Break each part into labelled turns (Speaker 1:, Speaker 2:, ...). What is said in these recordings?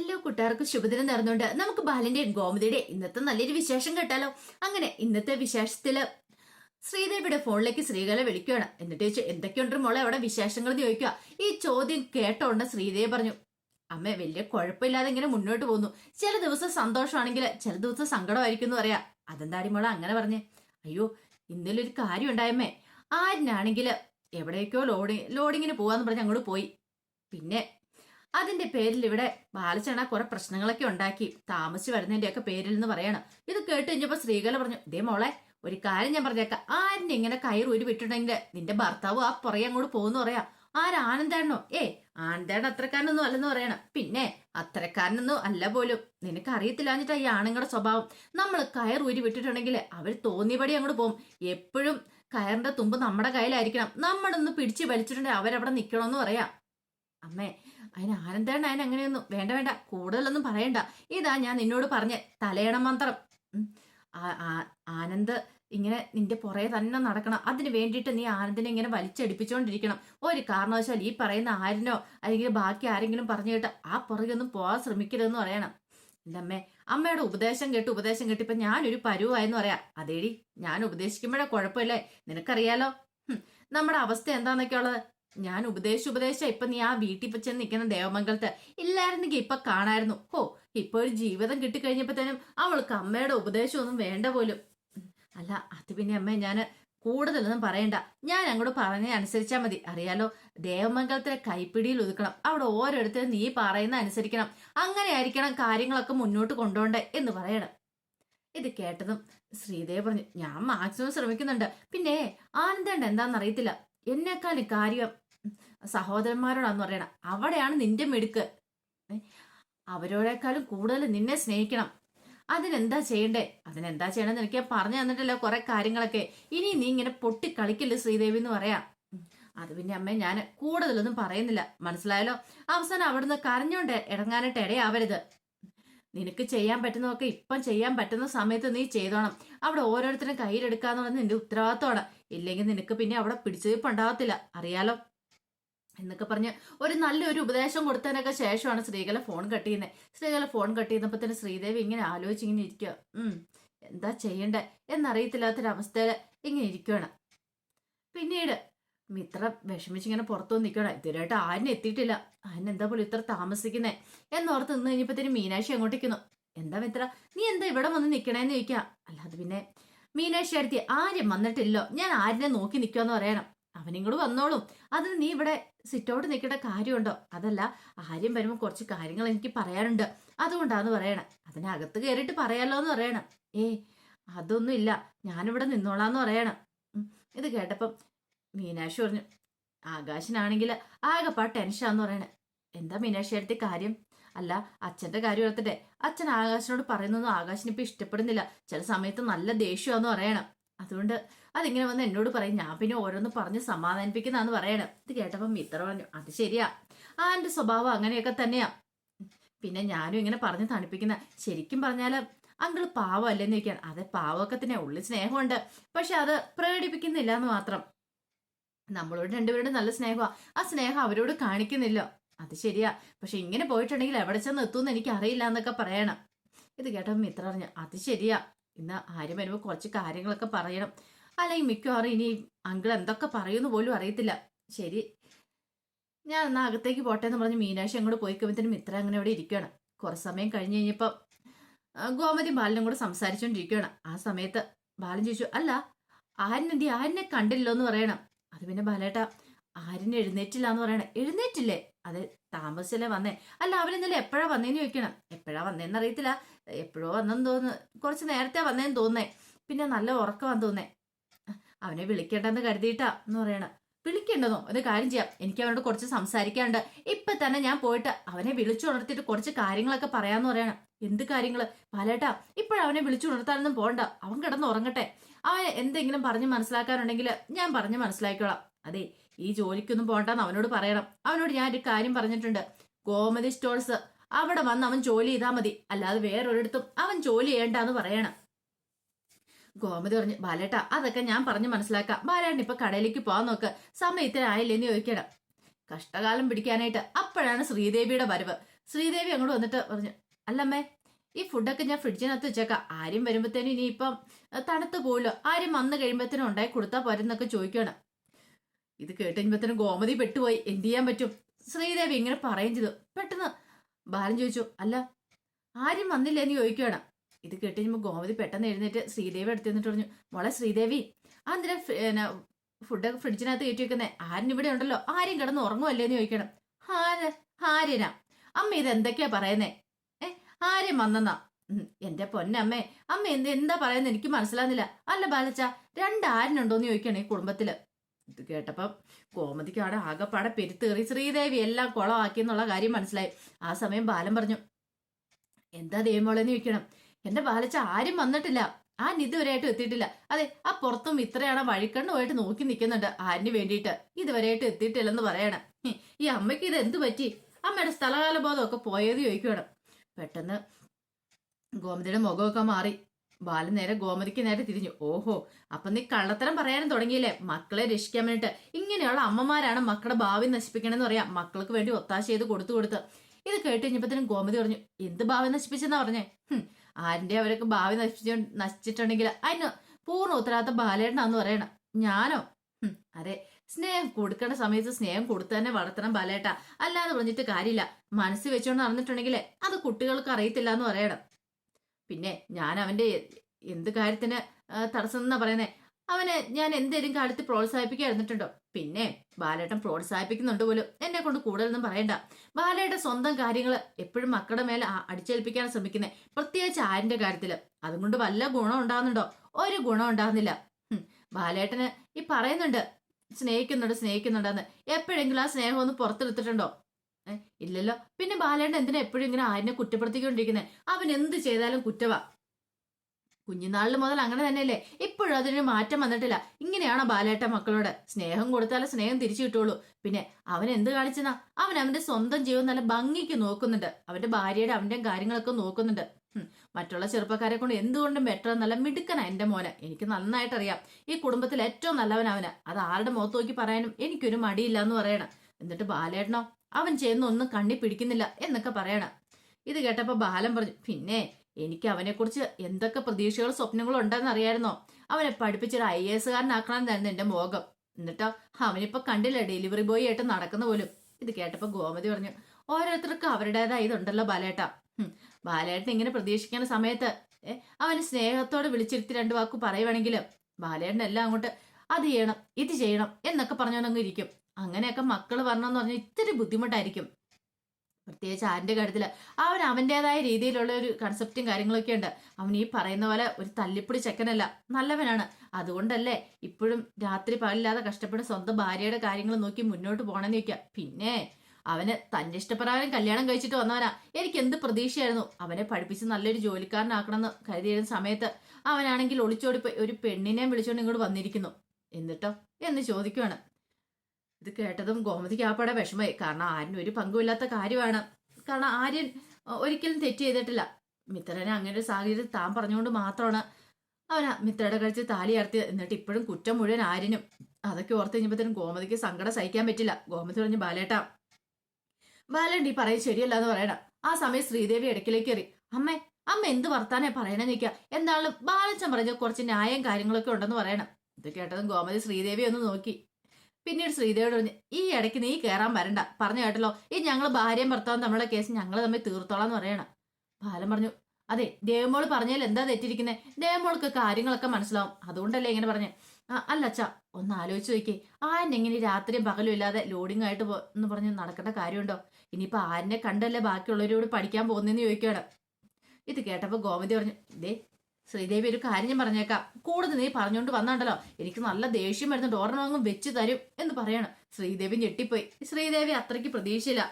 Speaker 1: എല്ലാ കൂട്ടുകാർക്കും ശുഭദിനം നേർന്നുകൊണ്ട് നമുക്ക് ബാലിന്റെയും ഗോമതിയുടെയും ഇന്നത്തെ നല്ലൊരു വിശേഷം കേട്ടാലോ അങ്ങനെ ഇന്നത്തെ വിശേഷത്തില് ശ്രീദേവിയുടെ ഫോണിലേക്ക് ശ്രീകല വിളിക്കുകയാണ് എന്നിട്ട് ചോദിച്ചു എന്തൊക്കെയുണ്ട് മോളെ അവിടെ വിശേഷങ്ങൾ ചോദിക്കുക ഈ ചോദ്യം കേട്ടോണ്ട് ശ്രീദേവി പറഞ്ഞു അമ്മ വലിയ കുഴപ്പമില്ലാതെ ഇങ്ങനെ മുന്നോട്ട് പോകുന്നു ചില ദിവസം സന്തോഷമാണെങ്കിൽ ചില ദിവസം സങ്കടമായിരിക്കും എന്ന് പറയാ അതെന്താടി മോളെ അങ്ങനെ പറഞ്ഞു അയ്യോ ഇന്നലൊരു കാര്യം ഉണ്ടായമ്മേ ആരിനാണെങ്കിൽ എവിടേക്കോ ലോഡിങ് ലോഡിങ്ങിന് പോവാന്ന് പറഞ്ഞ് അങ്ങോട്ട് പോയി പിന്നെ അതിന്റെ പേരിൽ ഇവിടെ ബാലചണ കുറെ പ്രശ്നങ്ങളൊക്കെ ഉണ്ടാക്കി താമസിച്ച് വരുന്നതിന്റെ ഒക്കെ പേരിൽ എന്ന് പറയണം ഇത് കേട്ട് കഴിഞ്ഞപ്പോ ശ്രീകല പറഞ്ഞു ഇതേ മോളെ ഒരു കാര്യം ഞാൻ പറഞ്ഞേക്കാം ആരിനെ ഇങ്ങനെ കയറൂരി ഒരു വിട്ടിട്ടുണ്ടെങ്കിൽ നിന്റെ ഭർത്താവ് ആ പുറയെ അങ്ങോട്ട് പോകുന്നു പറയാ ആരാനന്ദാണോ ഏ ആനന്ദാണ് അത്രക്കാരനൊന്നും അല്ലെന്ന് പറയണം പിന്നെ അത്രക്കാരനൊന്നും അല്ല പോലും നിനക്ക് അറിയത്തില്ലാഞ്ഞിട്ടാ ഈ ആണുങ്ങളുടെ സ്വഭാവം നമ്മൾ കയർ ഊരി വിട്ടിട്ടുണ്ടെങ്കിൽ അവർ തോന്നിയപടി അങ്ങോട്ട് പോകും എപ്പോഴും കയറിന്റെ തുമ്പ് നമ്മുടെ കയ്യിലായിരിക്കണം നമ്മളൊന്ന് പിടിച്ച് വലിച്ചിട്ടുണ്ടെങ്കിൽ അവരവിടെ നിൽക്കണമെന്ന് പറയാം അമ്മേ അതിന് ആനന്ദേണ്ട അതിന് അങ്ങനെയൊന്നും വേണ്ട വേണ്ട കൂടുതലൊന്നും പറയണ്ട ഇതാ ഞാൻ നിന്നോട് പറഞ്ഞ തലയണ മന്ത്രം ആനന്ദ് ഇങ്ങനെ നിന്റെ പുറകെ തന്നെ നടക്കണം അതിന് വേണ്ടിയിട്ട് നീ ആനന്ദിനെ ഇങ്ങനെ വലിച്ചടിപ്പിച്ചുകൊണ്ടിരിക്കണം ഒരു കാരണവശാൽ ഈ പറയുന്ന ആരിനോ അല്ലെങ്കിൽ ബാക്കി ആരെങ്കിലും പറഞ്ഞു കേട്ട് ആ പുറകൊന്നും പോകാൻ ശ്രമിക്കരുതെന്ന് പറയണം ഇല്ലമ്മേ അമ്മയുടെ ഉപദേശം കേട്ട് ഉപദേശം കേട്ട് ഇപ്പൊ ഞാനൊരു പരുവായെന്ന് പറയാം അതേടി ഞാൻ ഉപദേശിക്കുമ്പോഴേ കുഴപ്പമില്ലേ നിനക്കറിയാലോ നമ്മുടെ അവസ്ഥ എന്താന്നൊക്കെയുള്ളത് ഞാൻ ഉപദേശ ഉപദേശം ഇപ്പൊ നീ ആ വീട്ടിൽ ഇപ്പൊ ചെന്ന് നിൽക്കുന്ന ദേവമംഗലത്ത് ഇല്ലായിരുന്നെങ്കിൽ ഇപ്പൊ കാണായിരുന്നു ഓ ഇപ്പൊ ഒരു ജീവിതം കിട്ടിക്കഴിഞ്ഞപ്പോ തന്നെ അവൾക്ക് അമ്മയുടെ ഉപദേശമൊന്നും വേണ്ട പോലും അല്ല അത് പിന്നെ അമ്മ ഞാൻ കൂടുതലൊന്നും പറയണ്ട ഞാൻ അങ്ങോട്ട് പറഞ്ഞ മതി അറിയാലോ ദേവമംഗലത്തിലെ കൈപ്പിടിയിൽ ഒതുക്കണം അവിടെ ഓരോരുത്തരും നീ പറയുന്ന അനുസരിക്കണം അങ്ങനെ ആയിരിക്കണം കാര്യങ്ങളൊക്കെ മുന്നോട്ട് കൊണ്ടുപോണ്ടേ എന്ന് പറയണം ഇത് കേട്ടതും ശ്രീദേവ് പറഞ്ഞു ഞാൻ മാക്സിമം ശ്രമിക്കുന്നുണ്ട് പിന്നെ എന്താന്ന് എന്താണെന്നറിയത്തില്ല എന്നെക്കാളും കാര്യം സഹോദരന്മാരോടാന്ന് പറയണം അവിടെയാണ് നിന്റെ മിടുക്ക് അവരോടേക്കാളും കൂടുതൽ നിന്നെ സ്നേഹിക്കണം അതിനെന്താ ചെയ്യണ്ടേ അതിനെന്താ ചെയ്യണമെന്ന് എനിക്ക് പറഞ്ഞു തന്നിട്ടല്ലോ കുറെ കാര്യങ്ങളൊക്കെ ഇനി നീ ഇങ്ങനെ പൊട്ടി കളിക്കില്ല ശ്രീദേവി എന്ന് പറയാം അത് പിന്നെ അമ്മേ ഞാൻ കൂടുതലൊന്നും പറയുന്നില്ല മനസ്സിലായല്ലോ അവസാനം അവിടുന്ന് കരഞ്ഞോണ്ട് ഇടങ്ങാനായിട്ട് ഇടയാവരുത് നിനക്ക് ചെയ്യാൻ പറ്റുന്നതൊക്കെ ഇപ്പം ചെയ്യാൻ പറ്റുന്ന സമയത്ത് നീ ചെയ്തോണം അവിടെ ഓരോരുത്തരും കയ്യിലെടുക്കാന്നുള്ളത് നിന്റെ ഉത്തരവാദിത്തമാണ് ഇല്ലെങ്കിൽ നിനക്ക് പിന്നെ അവിടെ പിടിച്ചുവയ്പ്പ് ഉണ്ടാവത്തില്ല അറിയാലോ എന്നൊക്കെ പറഞ്ഞ് ഒരു നല്ലൊരു ഉപദേശം കൊടുത്തതിനൊക്കെ ശേഷമാണ് സ്ത്രീകളെ ഫോൺ കട്ട് ചെയ്യുന്നത് സ്ത്രീകളെ ഫോൺ കട്ട് ചെയ്യുന്നപ്പോൾ തന്നെ ശ്രീദേവി ഇങ്ങനെ ആലോചിച്ച് ഇങ്ങനെ ഇരിക്കുക എന്താ ചെയ്യണ്ടേ എന്നറിയത്തില്ലാത്തൊരവസ്ഥ ഇങ്ങനെ ഇരിക്കുകയാണ് പിന്നീട് ഇത്ര വിഷമിച്ച് ഇങ്ങനെ പുറത്തു നിൽക്കണം ഇതുവരെയായിട്ട് ആരും എത്തിയിട്ടില്ല ആരും എന്താ പോലും ഇത്ര താമസിക്കുന്നേ എന്നോർത്ത് നിന്ന് തന്നെ മീനാക്ഷി അങ്ങോട്ടേക്കുന്നു എന്താ മിത്ര നീ എന്താ ഇവിടെ വന്ന് നിൽക്കണേന്ന് ചോദിക്കാം അല്ലാതെ പിന്നെ മീനാക്ഷി അടുത്ത് ആരും വന്നിട്ടില്ലോ ഞാൻ ആരിനെ നോക്കി നിൽക്കുമെന്ന് പറയണം അവനും വന്നോളും അതിന് നീ ഇവിടെ സിറ്റൗട്ട് നിൽക്കേണ്ട കാര്യമുണ്ടോ അതല്ല ആര്യം വരുമ്പോൾ കുറച്ച് കാര്യങ്ങൾ എനിക്ക് പറയാനുണ്ട് അതുകൊണ്ടാന്ന് പറയണം അതിനകത്ത് കയറിയിട്ട് പറയാലോ എന്ന് പറയണം ഏ അതൊന്നും ഇല്ല ഞാനിവിടെ നിന്നോളാന്ന് പറയണം ഇത് കേട്ടപ്പം മീനാക്ഷി പറഞ്ഞു ആകാശനാണെങ്കിൽ ആകെപ്പാ ടെൻഷനാന്ന് പറയണേ എന്താ മീനാക്ഷി അടുത്ത് കാര്യം അല്ല അച്ഛന്റെ കാര്യം എടുത്തിട്ടെ അച്ഛൻ ആകാശനോട് പറയുന്നൊന്നും ആകാശിന് ഇഷ്ടപ്പെടുന്നില്ല ചില സമയത്ത് നല്ല ദേഷ്യമാന്ന് പറയണം അതുകൊണ്ട് അതിങ്ങനെ വന്ന് എന്നോട് പറയും ഞാൻ പിന്നെ ഓരോന്ന് പറഞ്ഞ് സമാധാനിപ്പിക്കുന്നതെന്ന് പറയണം ഇത് കേട്ടപ്പം ഇത്ര പറഞ്ഞു അത് ശരിയാ ആ എൻ്റെ സ്വഭാവം അങ്ങനെയൊക്കെ തന്നെയാ പിന്നെ ഞാനും ഇങ്ങനെ പറഞ്ഞ് തണുപ്പിക്കുന്ന ശരിക്കും പറഞ്ഞാൽ അങ്കിൾ അല്ലെന്ന് ചോദിക്കാൻ അതെ പാവമൊക്കെ തന്നെ ഉള്ളിൽ സ്നേഹമുണ്ട് പക്ഷെ അത് പ്രകടിപ്പിക്കുന്നില്ല എന്ന് മാത്രം നമ്മളോട് രണ്ടുപേരോടും നല്ല സ്നേഹമാണ് ആ സ്നേഹം അവരോട് കാണിക്കുന്നില്ല അത് ശരിയാ പക്ഷെ ഇങ്ങനെ പോയിട്ടുണ്ടെങ്കിൽ എവിടെ ചെന്ന് എത്തുമെന്ന് എനിക്ക് അറിയില്ല എന്നൊക്കെ പറയണം ഇത് കേട്ടപ്പം ഇത്ര പറഞ്ഞു അത് ശരിയാ ഇന്ന് ആര്യം വരുമ്പോൾ കുറച്ച് കാര്യങ്ങളൊക്കെ പറയണം അല്ലെങ്കിൽ മിക്കവാറും ഇനി അങ്കിൾ എന്തൊക്കെ പറയുമെന്ന് പോലും അറിയത്തില്ല ശരി ഞാൻ എന്നാൽ അകത്തേക്ക് പോട്ടെ എന്ന് പറഞ്ഞ് മീനാക്ഷി അങ്ങോട്ട് പോയി കഴിയുമ്പോഴത്തേനും ഇത്ര അങ്ങനെ അവിടെ ഇരിക്കുകയാണ് കുറച്ച് സമയം കഴിഞ്ഞ് കഴിഞ്ഞപ്പം ഗോമതി ബാലനും കൂടെ സംസാരിച്ചുകൊണ്ടിരിക്കുകയാണ് ആ സമയത്ത് ബാലൻ ചോദിച്ചു അല്ല ആരിനെന്തി ആരിനെ കണ്ടില്ലോ എന്ന് പറയണം അത് പിന്നെ ബാലേട്ട ആരിനെ എഴുന്നേറ്റില്ല എന്ന് പറയണം എഴുന്നേറ്റില്ലേ അത് താമസിച്ചല്ലേ വന്നേ അല്ല അവരിന്നലെ എപ്പോഴാ വന്നേന്ന് ചോദിക്കണം എപ്പോഴാ വന്നേന്ന് അറിയത്തില്ല എപ്പോഴോ വന്നെന്ന് തോന്നുന്നു കുറച്ച് നേരത്തെ വന്നേന്ന് തോന്നേ പിന്നെ നല്ല ഉറക്കമാന്ന് തോന്നേ അവനെ വിളിക്കേണ്ടെന്ന് കരുതിയിട്ടാ എന്ന് പറയണ വിളിക്കേണ്ടതോ ഒരു കാര്യം ചെയ്യാം എനിക്ക് അവനോട് കുറച്ച് സംസാരിക്കാനുണ്ട് ഇപ്പൊ തന്നെ ഞാൻ പോയിട്ട് അവനെ വിളിച്ചുണർത്തിട്ട് കുറച്ച് കാര്യങ്ങളൊക്കെ പറയാന്ന് പറയണം എന്ത് കാര്യങ്ങള് പലട്ടാ ഇപ്പോഴവനെ വിളിച്ചുണർത്താനൊന്നും പോണ്ട അവൻ കിടന്ന് ഉറങ്ങട്ടെ അവൻ എന്തെങ്കിലും പറഞ്ഞ് മനസ്സിലാക്കാനുണ്ടെങ്കിൽ ഞാൻ പറഞ്ഞ് മനസ്സിലാക്കിക്കോളാം അതെ ഈ ജോലിക്കൊന്നും പോകണ്ടെന്ന് അവനോട് പറയണം അവനോട് ഞാൻ ഒരു കാര്യം പറഞ്ഞിട്ടുണ്ട് ഗോമതി സ്റ്റോൾസ് അവിടെ വന്ന് അവൻ ജോലി ചെയ്താൽ മതി അല്ലാതെ വേറൊരിടത്തും അവൻ ജോലി ചെയ്യേണ്ടെന്ന് പറയണം ഗോമതി പറഞ്ഞു ബാലേട്ട അതൊക്കെ ഞാൻ പറഞ്ഞു മനസ്സിലാക്കാം ബാലേട്ടൻ ഇപ്പൊ കടയിലേക്ക് പോകാൻ നോക്ക് സമയത്തിന് ആയില്ലെന്ന് ചോദിക്കണം കഷ്ടകാലം പിടിക്കാനായിട്ട് അപ്പോഴാണ് ശ്രീദേവിയുടെ വരവ് ശ്രീദേവി അങ്ങോട്ട് വന്നിട്ട് പറഞ്ഞു അല്ലമ്മേ ഈ ഫുഡൊക്കെ ഞാൻ ഫ്രിഡ്ജിനകത്ത് വെച്ചേക്കാം ആരും വരുമ്പോഴത്തേനും ഇനിയിപ്പം തണുത്ത് പോലോ ആരും വന്നു കഴിയുമ്പോഴത്തേനും ഉണ്ടായി കൊടുത്താൽ പോരെന്നൊക്കെ ചോദിക്കണം ഇത് കേട്ട് കഴിയുമ്പോഴത്തേനും ഗോമതി പെട്ടുപോയി എന്ത് ചെയ്യാൻ പറ്റും ശ്രീദേവി ഇങ്ങനെ പറയും ചെയ്തു പെട്ടെന്ന് ബാലൻ ചോദിച്ചു അല്ല ആരും വന്നില്ലെന്ന് എന്ന് ചോദിക്കുകയാണ് ഇത് കേട്ട് കഴിയുമ്പോൾ ഗോമതി പെട്ടെന്ന് എഴുന്നേറ്റ് ശ്രീദേവി അടുത്ത് നിന്നിട്ട് പറഞ്ഞു മോളെ ശ്രീദേവി ആ എന്തിനാ ഫുഡൊക്കെ ഫ്രിഡ്ജിനകത്ത് കയറ്റി വെക്കുന്നത് ആര്യൻ ഇവിടെ ഉണ്ടല്ലോ ആരും കിടന്ന് എന്ന് ചോദിക്കണം ഹാര ആര്യനാ അമ്മ ഇത് എന്തൊക്കെയാ പറയുന്നേ ഏ ആര്യൻ വന്നെന്നാ എന്റെ പൊന്നമ്മേ അമ്മ എന്ത് എന്താ പറയുന്നത് എനിക്ക് മനസ്സിലാകുന്നില്ല അല്ല ബാലച്ച രണ്ട് ആരിനുണ്ടോന്ന് ചോദിക്കണം ഈ കുടുംബത്തില് ഇത് കേട്ടപ്പം ഗോമതിക്ക് അവിടെ ആകെപ്പാടെ പെരുത്തേറി ശ്രീദേവി എല്ലാം കുളമാക്കി എന്നുള്ള കാര്യം മനസ്സിലായി ആ സമയം ബാലൻ പറഞ്ഞു എന്താ ദൈവമോളെന്ന് ചോദിക്കണം എന്റെ ബാലച്ച ആരും വന്നിട്ടില്ല നിധി വരെയായിട്ട് എത്തിയിട്ടില്ല അതെ ആ പുറത്തും ഇത്രയാണ് പോയിട്ട് നോക്കി നിൽക്കുന്നുണ്ട് ആരിന് വേണ്ടിയിട്ട് ഇതുവരെയായിട്ട് എത്തിയിട്ടില്ലെന്ന് പറയണം ഈ അമ്മയ്ക്ക് ഇത് എന്ത് പറ്റി അമ്മയുടെ ഒക്കെ പോയത് ചോദിക്കണം പെട്ടെന്ന് ഗോമതിയുടെ മുഖമൊക്കെ മാറി ബാലൻ നേരെ ഗോമതിക്ക് നേരെ തിരിഞ്ഞു ഓഹോ അപ്പൊ നീ കള്ളത്തരം പറയാനും തുടങ്ങിയില്ലേ മക്കളെ രക്ഷിക്കാൻ വേണ്ടിട്ട് ഇങ്ങനെയുള്ള അമ്മമാരാണ് മക്കളുടെ ഭാവി നശിപ്പിക്കണമെന്ന് പറയാം മക്കൾക്ക് വേണ്ടി ഒത്താശ ചെയ്ത് കൊടുത്തു കൊടുത്ത് ഇത് കേട്ട് ഗോമതി പറഞ്ഞു എന്ത് ഭാവി നശിപ്പിച്ചെന്നാ പറഞ്ഞേ ആരുടെ അവരൊക്കെ ഭാവി നശിച്ചു നശിച്ചിട്ടുണ്ടെങ്കിൽ അതിന് പൂർണ്ണ ഉത്തരവാദിത്തം ബാലേട്ടനാന്ന് പറയണം ഞാനോ അതെ സ്നേഹം കൊടുക്കേണ്ട സമയത്ത് സ്നേഹം കൊടുത്തു തന്നെ വളർത്തണം ബാലേട്ട അല്ലാതെ പറഞ്ഞിട്ട് കാര്യമില്ല മനസ്സ് വെച്ചോണ്ട് നടന്നിട്ടുണ്ടെങ്കിലേ അത് കുട്ടികൾക്ക് അറിയത്തില്ല എന്ന് പറയണം പിന്നെ ഞാൻ അവന്റെ എന്ത് കാര്യത്തിന് തടസ്സം എന്നാ പറയുന്നേ അവനെ ഞാൻ എന്തേലും കാലത്ത് ഇരുന്നിട്ടുണ്ടോ പിന്നെ ബാലേട്ടൻ പ്രോത്സാഹിപ്പിക്കുന്നുണ്ട് പോലും എന്നെ കൊണ്ട് കൂടുതലൊന്നും പറയണ്ട ബാലേട്ടൻ സ്വന്തം കാര്യങ്ങൾ എപ്പോഴും മക്കളുടെ മേലെ അടിച്ചേൽപ്പിക്കാൻ ശ്രമിക്കുന്നത് പ്രത്യേകിച്ച് ആരിന്റെ കാര്യത്തിൽ അതുകൊണ്ട് വല്ല ഗുണം ഉണ്ടാകുന്നുണ്ടോ ഒരു ഗുണം ഉണ്ടാകുന്നില്ല ബാലേട്ടന് ഈ പറയുന്നുണ്ട് സ്നേഹിക്കുന്നുണ്ട് സ്നേഹിക്കുന്നുണ്ടെന്ന് എപ്പോഴെങ്കിലും ആ സ്നേഹം ഒന്ന് പുറത്തെടുത്തിട്ടുണ്ടോ ഇല്ലല്ലോ പിന്നെ ബാലേട്ടൻ എന്തിനാ എപ്പോഴും ഇങ്ങനെ ആരിനെ കുറ്റപ്പെടുത്തിക്കൊണ്ടിരിക്കുന്നത് അവൻ എന്ത് ചെയ്താലും കുറ്റവാ കുഞ്ഞുനാളിൽ മുതൽ അങ്ങനെ തന്നെയല്ലേ ഇപ്പോഴും അതിനൊരു മാറ്റം വന്നിട്ടില്ല ഇങ്ങനെയാണോ ബാലേട്ട മക്കളോട് സ്നേഹം കൊടുത്താലേ സ്നേഹം തിരിച്ചു കിട്ടുള്ളൂ പിന്നെ അവൻ എന്ത് കാണിച്ചെന്നാ അവൻ അവന്റെ സ്വന്തം ജീവൻ നല്ല ഭംഗിക്ക് നോക്കുന്നുണ്ട് അവന്റെ ഭാര്യയുടെ അവന്റെ കാര്യങ്ങളൊക്കെ നോക്കുന്നുണ്ട് മറ്റുള്ള ചെറുപ്പക്കാരെ കൊണ്ട് എന്തുകൊണ്ടും ബെറ്റർ നല്ല മിടുക്കനാ എന്റെ മോനെ എനിക്ക് നന്നായിട്ട് അറിയാം ഈ കുടുംബത്തിൽ ഏറ്റവും നല്ലവൻ അവന് അത് ആരുടെ മുഖത്ത് നോക്കി പറയാനും എനിക്കൊരു മടിയില്ല എന്ന് പറയണം എന്നിട്ട് ബാലേട്ടനോ അവൻ ചെയ്യുന്ന ഒന്നും കണ്ണി പിടിക്കുന്നില്ല എന്നൊക്കെ പറയണം ഇത് കേട്ടപ്പോ ബാലൻ പറഞ്ഞു പിന്നെ എനിക്ക് അവനെക്കുറിച്ച് എന്തൊക്കെ പ്രതീക്ഷകളും സ്വപ്നങ്ങളും ഉണ്ടെന്ന് അറിയായിരുന്നോ അവനെ പഠിപ്പിച്ചൊരു ഐ എ എസ്സുകാരനാക്കണമെന്നായിരുന്നു എന്റെ മോഹം എന്നിട്ടോ അവനിപ്പോ കണ്ടില്ല ഡെലിവറി ബോയ് ആയിട്ട് നടക്കുന്ന പോലും ഇത് കേട്ടപ്പോൾ ഗോമതി പറഞ്ഞു ഓരോരുത്തർക്കും അവരുടേതായ ഇതുണ്ടല്ലോ ബാലേട്ട ബാലേട്ടൻ ഇങ്ങനെ പ്രതീക്ഷിക്കുന്ന സമയത്ത് അവന് സ്നേഹത്തോടെ വിളിച്ചിരുത്തി രണ്ട് വാക്ക് പറയുവാണെങ്കിൽ ബാലേട്ടൻ എല്ലാം അങ്ങോട്ട് അത് ചെയ്യണം ഇത് ചെയ്യണം എന്നൊക്കെ പറഞ്ഞവനങ്ങ് ഇരിക്കും അങ്ങനെയൊക്കെ മക്കള് വരണമെന്ന് പറഞ്ഞാൽ ഇത്തിരി ബുദ്ധിമുട്ടായിരിക്കും പ്രത്യേകിച്ച് ആൻ്റെ കാര്യത്തിൽ അവൻ അവൻ്റെതായ രീതിയിലുള്ള ഒരു കൺസെപ്റ്റും കാര്യങ്ങളൊക്കെ ഉണ്ട് അവൻ ഈ പറയുന്ന പോലെ ഒരു തല്ലിപ്പൊടി ചെക്കനല്ല നല്ലവനാണ് അതുകൊണ്ടല്ലേ ഇപ്പോഴും രാത്രി പകലില്ലാതെ കഷ്ടപ്പെട്ട് സ്വന്തം ഭാര്യയുടെ കാര്യങ്ങൾ നോക്കി മുന്നോട്ട് പോകണമെന്ന് ചോദിക്കുക പിന്നെ അവന് തന്റെ ഇഷ്ടപ്രകാരം കല്യാണം കഴിച്ചിട്ട് വന്നവനാ എനിക്ക് എന്ത് പ്രതീക്ഷയായിരുന്നു അവനെ പഠിപ്പിച്ച് നല്ലൊരു ജോലിക്കാരനാക്കണമെന്ന് കരുതിയിരുന്ന സമയത്ത് അവനാണെങ്കിൽ ഒളിച്ചോടി ഒരു പെണ്ണിനെയും വിളിച്ചോണ്ട് ഇങ്ങോട്ട് വന്നിരിക്കുന്നു എന്നിട്ടോ എന്ന് ചോദിക്കുവാണ് ഇത് കേട്ടതും ഗോമതിക്ക് പടം വിഷമമായി കാരണം ആര്യൻ ഒരു പങ്കുമില്ലാത്ത കാര്യമാണ് കാരണം ആര്യൻ ഒരിക്കലും തെറ്റ് ചെയ്തിട്ടില്ല മിത്രനെ അങ്ങനെ ഒരു സാഹചര്യത്തിൽ താൻ പറഞ്ഞുകൊണ്ട് മാത്രമാണ് അവനാ മിത്രയുടെ കഴിച്ച് താലി ഉയർത്തിയത് എന്നിട്ട് ഇപ്പോഴും കുറ്റം മുഴുവൻ ആര്യനും അതൊക്കെ ഓർത്ത് കഴിഞ്ഞപ്പോഴത്തേനും ഗോമതിക്ക് സങ്കടം സഹിക്കാൻ പറ്റില്ല ഗോമതി പറഞ്ഞു ബാലേട്ടാ ബാലേണ്ട ഈ പറയും ശരിയല്ല എന്ന് പറയണം ആ സമയം ശ്രീദേവി ഇടയ്ക്കിലേക്ക് കയറി അമ്മേ അമ്മ എന്ത് വർത്താനെ പറയണേ നിൽക്കുക എന്താണ് ബാലച്ചൻ പറഞ്ഞ കുറച്ച് ന്യായം കാര്യങ്ങളൊക്കെ ഉണ്ടെന്ന് പറയണം ഇത് കേട്ടതും ഗോമതി ശ്രീദേവി ഒന്ന് നോക്കി പിന്നീട് ശ്രീദേവിയോട് പറഞ്ഞു ഈ ഇടയ്ക്ക് നീ കയറാൻ വരണ്ട പറഞ്ഞു കേട്ടല്ലോ ഈ ഞങ്ങൾ ഭാര്യയും ഭർത്താവും തമ്മിലുള്ള കേസ് ഞങ്ങൾ തമ്മിൽ തീർത്തോളാം എന്ന് പറയണം ബാലൻ പറഞ്ഞു അതെ ദേവമോൾ പറഞ്ഞതിൽ എന്താ തെറ്റിരിക്കുന്നത് ദേവമോൾക്ക് കാര്യങ്ങളൊക്കെ മനസ്സിലാവും അതുകൊണ്ടല്ലേ ഇങ്ങനെ പറഞ്ഞു അല്ല അച്ഛാ ഒന്ന് ആലോചിച്ച് നോക്കിയേ ആൻ എങ്ങനെ രാത്രിയും പകലും ഇല്ലാതെ ലോഡിംഗ് ആയിട്ട് എന്ന് പറഞ്ഞ് നടക്കേണ്ട കാര്യമുണ്ടോ ഇനിയിപ്പോൾ ആരിനെ കണ്ടല്ലേ ബാക്കിയുള്ളവരോട് പഠിക്കാൻ പോകുന്നതെന്ന് ചോദിക്കുകയാണ് ഇത് കേട്ടപ്പോൾ ഗോമതി പറഞ്ഞു ദേ ശ്രീദേവി ഒരു കാര്യം ഞാൻ പറഞ്ഞേക്കാം കൂടുതൽ നീ പറഞ്ഞുകൊണ്ട് വന്നാണ്ടല്ലോ എനിക്ക് നല്ല ദേഷ്യം വരുന്നുണ്ട് ഒരെണ്ണം അങ്ങ് വെച്ച് തരും എന്ന് പറയണം ശ്രീദേവി ഞെട്ടിപ്പോയി ശ്രീദേവി അത്രയ്ക്ക് പ്രതീക്ഷയില്ല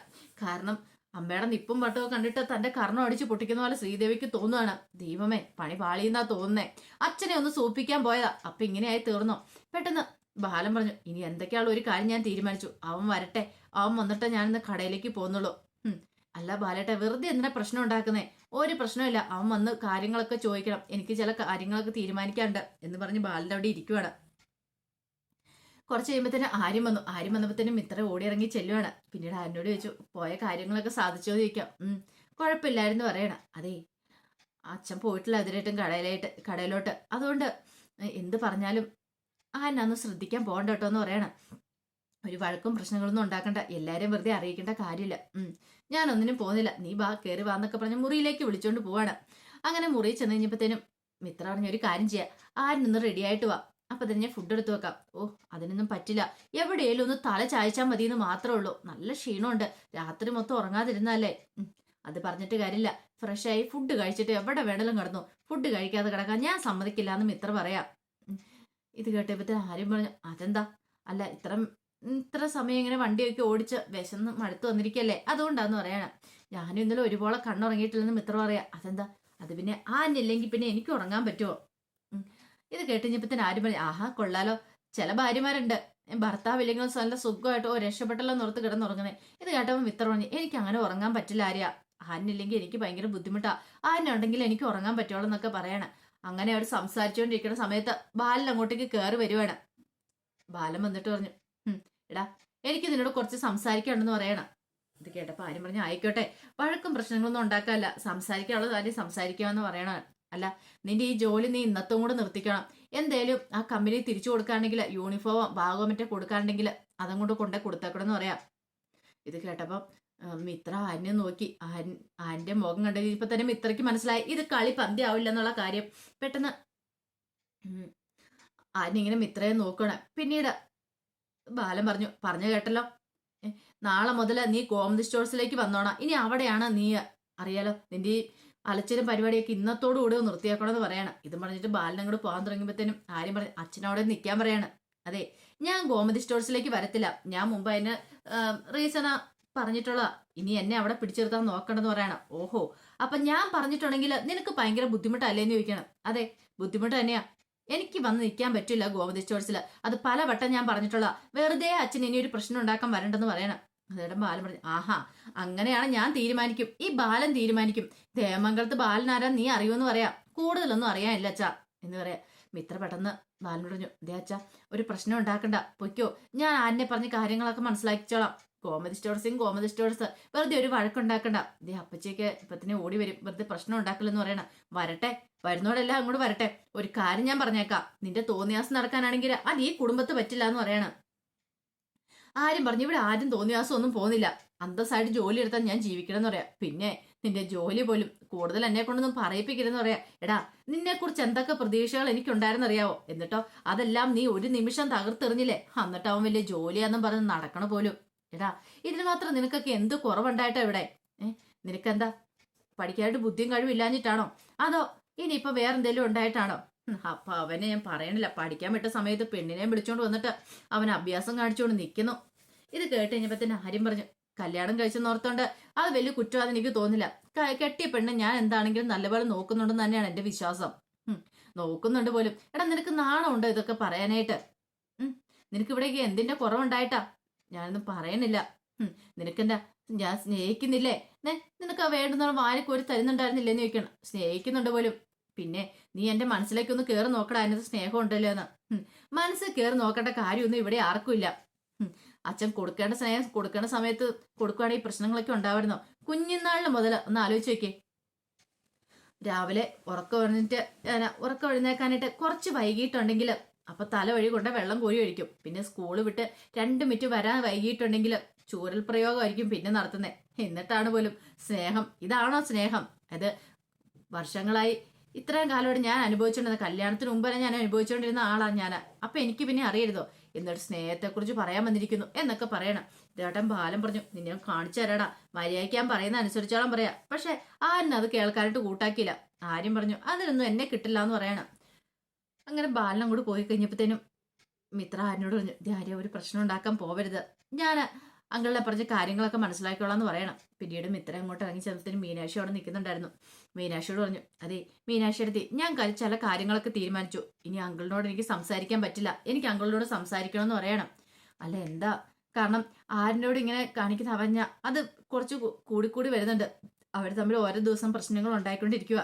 Speaker 1: കാരണം അമ്മയുടെ നിപ്പും പട്ടവും കണ്ടിട്ട് തന്റെ കർണം അടിച്ചു പൊട്ടിക്കുന്ന പോലെ ശ്രീദേവിക്ക് തോന്നുകയാണ് ദൈവമേ പണി പാളിയെന്നാ തോന്നുന്നേ അച്ഛനെ ഒന്ന് സൂപ്പിക്കാൻ പോയതാ അപ്പൊ ഇങ്ങനെയായി തീർന്നു പെട്ടെന്ന് ബാലം പറഞ്ഞു ഇനി എന്തൊക്കെയാളും ഒരു കാര്യം ഞാൻ തീരുമാനിച്ചു അവൻ വരട്ടെ അവൻ വന്നിട്ട് ഞാൻ ഇന്ന് കടയിലേക്ക് പോകുന്നുള്ളൂ അല്ല ബാലേട്ട വെറുതെ എന്തിനാ പ്രശ്നം ഉണ്ടാക്കുന്നേ ഒരു പ്രശ്നമില്ല അവൻ വന്ന് കാര്യങ്ങളൊക്കെ ചോദിക്കണം എനിക്ക് ചില കാര്യങ്ങളൊക്കെ തീരുമാനിക്കാണ്ട് എന്ന് പറഞ്ഞ് ബാലൻ്റെ അവിടെ ഇരിക്കുവാണ് കുറച്ച് കഴിയുമ്പോഴത്തേന് ആര്യം വന്നു ആര്യം വന്നപ്പോഴത്തേനും മിത്ര ഓടിയിറങ്ങി ചെല്ലുവാണ് പിന്നീട് ആരനോട് ചോദിച്ചു പോയ കാര്യങ്ങളൊക്കെ സാധിച്ചോ ചോദിക്കാം കുഴപ്പമില്ലായിരുന്നു പറയണ അതെ അച്ഛൻ പോയിട്ടില്ല അതിരായിട്ടും കടയിലായിട്ട് കടയിലോട്ട് അതുകൊണ്ട് എന്ത് പറഞ്ഞാലും ആ എന്നാ ഒന്ന് ശ്രദ്ധിക്കാൻ പോകണ്ട കേട്ടോ എന്ന് പറയണം ഒരു വഴക്കും പ്രശ്നങ്ങളൊന്നും ഉണ്ടാക്കണ്ട എല്ലാവരെയും വെറുതെ അറിയിക്കേണ്ട കാര്യമില്ല ഞാൻ ഒന്നിനും പോകുന്നില്ല നീ വാ കയറി വാ എന്നൊക്കെ പറഞ്ഞ് മുറിയിലേക്ക് വിളിച്ചുകൊണ്ട് പോവാണ് അങ്ങനെ മുറിയിൽ ചെന്ന് കഴിഞ്ഞപ്പോഴത്തേനും മിത്ര പറഞ്ഞ ഒരു കാര്യം ചെയ്യ ആരും നിന്ന് റെഡി ആയിട്ട് വാ അപ്പൊ തന്നെ ഫുഡ് എടുത്തു വെക്കാം ഓ അതിനൊന്നും പറ്റില്ല എവിടെയെങ്കിലും ഒന്ന് തല ചായച്ചാൽ മതി എന്ന് മാത്രമേ ഉള്ളൂ നല്ല ക്ഷീണമുണ്ട് രാത്രി മൊത്തം ഉറങ്ങാതിരുന്നല്ലേ അത് പറഞ്ഞിട്ട് കാര്യമില്ല ഫ്രഷായി ഫുഡ് കഴിച്ചിട്ട് എവിടെ വേണമെങ്കിലും കിടന്നു ഫുഡ് കഴിക്കാതെ കിടക്കാൻ ഞാൻ സമ്മതിക്കില്ല എന്ന് മിത്ര പറയാം ഇത് കേട്ടപ്പോഴത്തെ ആരും പറഞ്ഞു അതെന്താ അല്ല ഇത്ര ഇത്ര സമയം ഇങ്ങനെ വണ്ടിയൊക്കെ ഓടിച്ച് വിശന്ന് മടുത്തു വന്നിരിക്കല്ലേ അതുകൊണ്ടാന്ന് പറയണം ഞാനും ഇന്നലെ ഒരുപോലെ കണ്ണുറങ്ങിയിട്ടില്ലെന്ന് മിത്രം പറയാം അതെന്താ അത് പിന്നെ ആ പിന്നെ എനിക്ക് ഉറങ്ങാൻ പറ്റുമോ ഇത് കേട്ടുകഴിഞ്ഞപ്പത്തിന് ആരും പറഞ്ഞു ആഹാ കൊള്ളാലോ ചില ഭാര്യമാരുണ്ട് ഇല്ലെങ്കിൽ നല്ല സുഖമായിട്ട് ഓ രക്ഷപ്പെട്ടല്ലോ നിർത്ത് കിടന്നുറങ്ങണേ ഇത് കേട്ടപ്പോൾ മിത്രം പറഞ്ഞു എനിക്ക് അങ്ങനെ ഉറങ്ങാൻ പറ്റില്ല ആര്യ ആനില്ലെങ്കിൽ എനിക്ക് ഭയങ്കര ബുദ്ധിമുട്ടാ ആനുണ്ടെങ്കിൽ എനിക്ക് ഉറങ്ങാൻ പറ്റുള്ളൂ എന്നൊക്കെ പറയണം അങ്ങനെ അവർ സംസാരിച്ചുകൊണ്ടിരിക്കുന്ന സമയത്ത് ബാലൻ അങ്ങോട്ടേക്ക് കയറി വരുവാണ് ബാലൻ വന്നിട്ട് പറഞ്ഞു എടാ എനിക്ക് നിന്നോട് കുറച്ച് സംസാരിക്കാണെന്ന് പറയണം ഇത് കേട്ടപ്പോൾ ആരും പറഞ്ഞു ആയിക്കോട്ടെ വഴക്കും പ്രശ്നങ്ങളൊന്നും ഉണ്ടാക്കാല്ല സംസാരിക്കാനുള്ളത് ആരെയും സംസാരിക്കാമെന്ന് പറയണ അല്ല നിന്റെ ഈ ജോലി നീ ഇന്നത്തും കൂടെ നിർത്തിക്കണം എന്തേലും ആ കമ്പനി തിരിച്ചു കൊടുക്കാണെങ്കിൽ യൂണിഫോമോ ഭാഗോ മറ്റേ കൊടുക്കാണെങ്കിൽ അതും കൊണ്ട് കൊണ്ടേ കൊടുത്തേക്കണമെന്ന് പറയാം ഇത് കേട്ടപ്പോൾ മിത്ര ആനെ നോക്കി ആൻ ആൻ്റെ മുഖം കണ്ടത് ഇപ്പൊ തന്നെ മിത്രയ്ക്ക് മനസ്സിലായി ഇത് കളി പന്തിയാവില്ല എന്നുള്ള കാര്യം പെട്ടെന്ന് ഇങ്ങനെ മിത്രയെ നോക്കണം പിന്നീട് ബാലൻ പറഞ്ഞു പറഞ്ഞു കേട്ടല്ലോ നാളെ മുതൽ നീ ഗോമതി സ്റ്റോഴ്സിലേക്ക് വന്നോണ ഇനി അവിടെയാണ് നീ അറിയാലോ നിന്റെ ഈ അലച്ചിലും പരിപാടിയൊക്കെ ഇന്നത്തോടുകൂടി നിർത്തിയാക്കണമെന്ന് പറയണം ഇത് പറഞ്ഞിട്ട് ബാലൻ അങ്ങോട്ട് പോകാൻ തുടങ്ങിയപ്പോഴത്തേനും ആര്യം പറഞ്ഞു അച്ഛനോടെ നിൽക്കാൻ പറയാണ് അതെ ഞാൻ ഗോമതി സ്റ്റോഴ്സിലേക്ക് വരത്തില്ല ഞാൻ മുമ്പ് അതിന് റീസണാ പറഞ്ഞിട്ടുള്ള ഇനി എന്നെ അവിടെ പിടിച്ചെടുത്താൽ നോക്കണമെന്ന് പറയണം ഓഹോ അപ്പൊ ഞാൻ പറഞ്ഞിട്ടുണ്ടെങ്കിൽ നിനക്ക് ഭയങ്കര ബുദ്ധിമുട്ടല്ലേന്ന് ചോദിക്കണം അതെ ബുദ്ധിമുട്ട് തന്നെയാ എനിക്ക് വന്ന് നിൽക്കാൻ പറ്റില്ല ഗോമതി സ്റ്റോഴ്സിൽ അത് പല വട്ടം ഞാൻ പറഞ്ഞിട്ടുള്ള വെറുതെ അച്ഛൻ ഇനി ഒരു പ്രശ്നം ഉണ്ടാക്കാൻ വരണ്ടെന്ന് പറയണം അതേടെ ബാലൻ പറഞ്ഞു ആഹാ അങ്ങനെയാണ് ഞാൻ തീരുമാനിക്കും ഈ ബാലൻ തീരുമാനിക്കും ദേമംഗലത്ത് ബാലനാരാ നീ അറിയുമെന്ന് പറയാം കൂടുതലൊന്നും അറിയാനില്ല അച്ഛാ എന്ന് പറയാം മിത്ര പെട്ടെന്ന് ബാലൻ പറഞ്ഞു ദേ അച്ഛാ ഒരു പ്രശ്നം ഉണ്ടാക്കണ്ട പൊയ്ക്കോ ഞാൻ ആനെ പറഞ്ഞ് കാര്യങ്ങളൊക്കെ മനസ്സിലാക്കിച്ചോളാം ഗോമതി സ്റ്റോഴ്സും ഗോമതി സ്റ്റോഴ്സ് വെറുതെ ഒരു വഴക്കുണ്ടാക്കണ്ട ദേ അപ്പച്ചയ്ക്ക് ഇപ്പത്തിനെ ഓടി വരും വെറുതെ പ്രശ്നം ഉണ്ടാക്കില്ലെന്ന് പറയണം വരട്ടെ വരുന്നോടെല്ലാം അങ്ങോട്ട് വരട്ടെ ഒരു കാര്യം ഞാൻ പറഞ്ഞേക്കാം നിന്റെ തോന്നിയാസം നടക്കാനാണെങ്കിൽ അത് ഈ കുടുംബത്ത് പറ്റില്ല എന്ന് പറയണം ആരും പറഞ്ഞു ഇവിടെ ആരും തോന്നിയാസം ഒന്നും പോകുന്നില്ല അന്തസ്സായിട്ട് ജോലി എടുത്താൽ ഞാൻ ജീവിക്കണം എന്ന് പറയാം പിന്നെ നിന്റെ ജോലി പോലും കൂടുതൽ എന്നെ കൊണ്ടൊന്നും പറയിപ്പിക്കരുതെന്ന് പറയാ എടാ നിന്നെ കുറിച്ച് എന്തൊക്കെ പ്രതീക്ഷകൾ എനിക്കുണ്ടായിരുന്നറിയാവോ എന്നിട്ടോ അതെല്ലാം നീ ഒരു നിമിഷം തകർത്തെറിഞ്ഞില്ലേ എന്നിട്ട് വലിയ ജോലിയാന്നും പറഞ്ഞ് നടക്കണ പോലും എടാ ഇതിന് മാത്രം നിനക്കൊക്കെ എന്ത് കുറവുണ്ടായിട്ടോ ഇവിടെ ഏഹ് നിനക്കെന്താ പഠിക്കാനായിട്ട് ബുദ്ധിയും കഴിവും ഇല്ലാഞ്ഞിട്ടാണോ അതോ ഇനിയിപ്പോ വേറെന്തേലും ഉണ്ടായിട്ടാണോ അപ്പൊ അവനെ ഞാൻ പറയണില്ല പഠിക്കാൻ വിട്ട സമയത്ത് പെണ്ണിനെയും വിളിച്ചോണ്ട് വന്നിട്ട് അവൻ അഭ്യാസം കാണിച്ചോണ്ട് നിൽക്കുന്നു ഇത് കേട്ട് കഴിഞ്ഞപ്പോ തന്നെ ആര്യം പറഞ്ഞു കല്യാണം കഴിച്ചെന്ന് ഓർത്തോണ്ട് അത് വലിയ കുറ്റം അതെനിക്ക് തോന്നില്ല കെട്ടിയ പെണ്ണ് ഞാൻ എന്താണെങ്കിലും നല്ലപോലെ നോക്കുന്നുണ്ടെന്ന് തന്നെയാണ് എന്റെ വിശ്വാസം ഉം നോക്കുന്നുണ്ട് പോലും എടാ നിനക്ക് നാണമുണ്ടോ ഇതൊക്കെ പറയാനായിട്ട് നിനക്ക് ഇവിടേക്ക് എന്തിന്റെ കുറവുണ്ടായിട്ടാ ഞാനൊന്നും പറയണില്ല നിനക്കെന്താ ഞാൻ സ്നേഹിക്കുന്നില്ലേ നിനക്ക് വേണ്ടുന്നവർ വാരിക്കോരി തരുന്നുണ്ടായിരുന്നില്ലേ എന്ന് ചോദിക്കണം സ്നേഹിക്കുന്നുണ്ട് പോലും പിന്നെ നീ എന്റെ മനസ്സിലേക്ക് ഒന്ന് കയറി നോക്കടാ അതിനകത്ത് സ്നേഹം ഉണ്ടല്ലോ എന്ന് മനസ്സിൽ കയറി നോക്കേണ്ട കാര്യമൊന്നും ഇവിടെ ആർക്കുമില്ല അച്ഛൻ കൊടുക്കേണ്ട സ്നേഹം കൊടുക്കേണ്ട സമയത്ത് കൊടുക്കുകയാണെങ്കിൽ പ്രശ്നങ്ങളൊക്കെ ഉണ്ടാവരുന്നു കുഞ്ഞിനാളിന് മുതൽ ഒന്ന് ആലോചിച്ച് നോക്കേ രാവിലെ ഉറക്കം എഴുന്നേറ്റ് ഉറക്കം എഴുന്നേക്കാനായിട്ട് കുറച്ച് വൈകിട്ടുണ്ടെങ്കിൽ അപ്പൊ തല വഴി കൊണ്ട വെള്ളം കോരി ഒഴിക്കും പിന്നെ സ്കൂൾ വിട്ട് രണ്ട് മിനിറ്റ് വരാൻ വൈകിട്ടുണ്ടെങ്കിൽ ചൂരൽ പ്രയോഗമായിരിക്കും പിന്നെ നടത്തുന്നത് എന്നിട്ടാണ് പോലും സ്നേഹം ഇതാണോ സ്നേഹം അത് വർഷങ്ങളായി ഇത്രയും കാലമായിട്ട് ഞാൻ അനുഭവിച്ചുകൊണ്ടിരുന്ന കല്യാണത്തിന് മുമ്പ് ഞാൻ അനുഭവിച്ചുകൊണ്ടിരുന്ന ആളാണ് ഞാൻ അപ്പൊ എനിക്ക് പിന്നെ അറിയരുതോ എന്നിട്ട് കുറിച്ച് പറയാൻ വന്നിരിക്കുന്നു എന്നൊക്കെ പറയണം ഇതേട്ടൻ ബാലം പറഞ്ഞു നിന്നെ കാണിച്ചു തരാടാ മര്യാദയ്ക്കാൻ പറയുന്ന അനുസരിച്ചോളം പറയാ പക്ഷെ ആരും അത് കേൾക്കാനായിട്ട് കൂട്ടാക്കിയില്ല ആരും പറഞ്ഞു അതിനൊന്നും എന്നെ കിട്ടില്ല എന്ന് പറയണം അങ്ങനെ ബാലൻ അങ്ങോട്ട് പോയി കഴിഞ്ഞപ്പോഴത്തേനും മിത്ര ആരിനോട് പറഞ്ഞു ധാര്യ ഒരു പ്രശ്നം ഉണ്ടാക്കാൻ പോവരുത് ഞാൻ അങ്ങളെ പറഞ്ഞ കാര്യങ്ങളൊക്കെ മനസ്സിലാക്കിക്കോളാം എന്ന് പറയണം പിന്നീട് മിത്ര അങ്ങോട്ട് ഇറങ്ങി ചെന്നതിന് മീനാക്ഷി അവിടെ നിൽക്കുന്നുണ്ടായിരുന്നു മീനാക്ഷിയോട് പറഞ്ഞു അതെ മീനാക്ഷി എടുത്തി ഞാൻ ചില കാര്യങ്ങളൊക്കെ തീരുമാനിച്ചു ഇനി അങ്കിളിനോട് എനിക്ക് സംസാരിക്കാൻ പറ്റില്ല എനിക്ക് അങ്കിളിനോട് സംസാരിക്കണമെന്ന് പറയണം അല്ല എന്താ കാരണം ആരിനോട് ഇങ്ങനെ കാണിക്കുന്ന അവഞ്ഞ അത് കുറച്ച് കൂടിക്കൂടി വരുന്നുണ്ട് അവർ തമ്മിൽ ഓരോ ദിവസം പ്രശ്നങ്ങൾ ഉണ്ടായിക്കൊണ്ടിരിക്കുക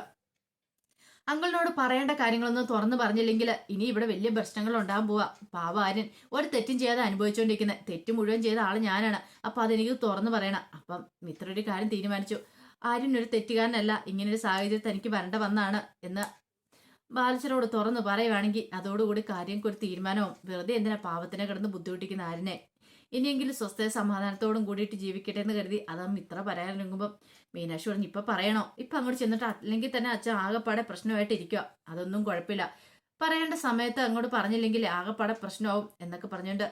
Speaker 1: അങ്കിളിനോട് പറയേണ്ട കാര്യങ്ങളൊന്നും തുറന്നു പറഞ്ഞില്ലെങ്കിൽ ഇനി ഇവിടെ വലിയ പ്രശ്നങ്ങൾ ഉണ്ടാകാൻ പോവാ പാവ ആര്യൻ ഒരു തെറ്റും ചെയ്യാതെ അനുഭവിച്ചുകൊണ്ടിരിക്കുന്നത് തെറ്റ് മുഴുവൻ ചെയ്ത ആൾ ഞാനാണ് അപ്പം അതെനിക്ക് തുറന്നു പറയണം അപ്പം മിത്രയുടെ ഒരു കാര്യം തീരുമാനിച്ചു ആര്യൻ ഒരു തെറ്റുകാരനല്ല ഇങ്ങനൊരു സാഹചര്യത്തിൽ എനിക്ക് വരേണ്ട വന്നാണ് എന്ന് ബാലച്ചനോട് തുറന്നു പറയുവാണെങ്കിൽ അതോടുകൂടി കാര്യം ഒരു തീരുമാനവും വെറുതെ എന്തിനാ പാവത്തിനെ കിടന്ന് ബുദ്ധിമുട്ടിക്കുന്ന ആരിനെ ഇനിയെങ്കിലും സ്വസ്ഥ സമാധാനത്തോടും കൂടിയിട്ട് ജീവിക്കട്ടെ എന്ന് കരുതി അതമ്മ ഇത്ര പറയാനിറങ്ങുമ്പോൾ മീനാക്ഷി പറഞ്ഞു ഇപ്പം പറയണോ ഇപ്പം അങ്ങോട്ട് ചെന്നിട്ട് അല്ലെങ്കിൽ തന്നെ അച്ഛൻ ആകെപ്പാടെ പ്രശ്നമായിട്ട് ഇരിക്കുക അതൊന്നും കുഴപ്പമില്ല പറയേണ്ട സമയത്ത് അങ്ങോട്ട് പറഞ്ഞില്ലെങ്കിൽ ആകെപ്പാടെ പ്രശ്നമാവും എന്നൊക്കെ പറഞ്ഞുകൊണ്ട്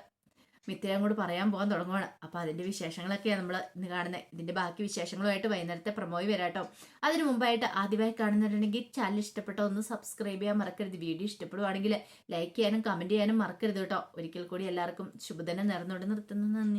Speaker 1: മിത്രയും കൂടി പറയാൻ പോകാൻ തുടങ്ങുവാണ് അപ്പോൾ അതിൻ്റെ വിശേഷങ്ങളൊക്കെയാണ് നമ്മൾ ഇന്ന് കാണുന്നത് ഇതിൻ്റെ ബാക്കി വിശേഷങ്ങളുമായിട്ട് വൈകുന്നേരത്തെ പ്രമോയി വരാട്ടോ അതിനു മുമ്പായിട്ട് ആദ്യമായി കാണുന്നുണ്ടെങ്കിൽ ചാനൽ ഇഷ്ടപ്പെട്ടോ ഒന്ന് സബ്സ്ക്രൈബ് ചെയ്യാൻ മറക്കരുത് വീഡിയോ ഇഷ്ടപ്പെടുവാണെങ്കിൽ ലൈക്ക് ചെയ്യാനും കമന്റ് ചെയ്യാനും മറക്കരുത് കേട്ടോ ഒരിക്കൽ കൂടി എല്ലാവർക്കും ശുഭദിനം നേർന്നുകൊണ്ട് നിർത്തുന്നു നന്ദി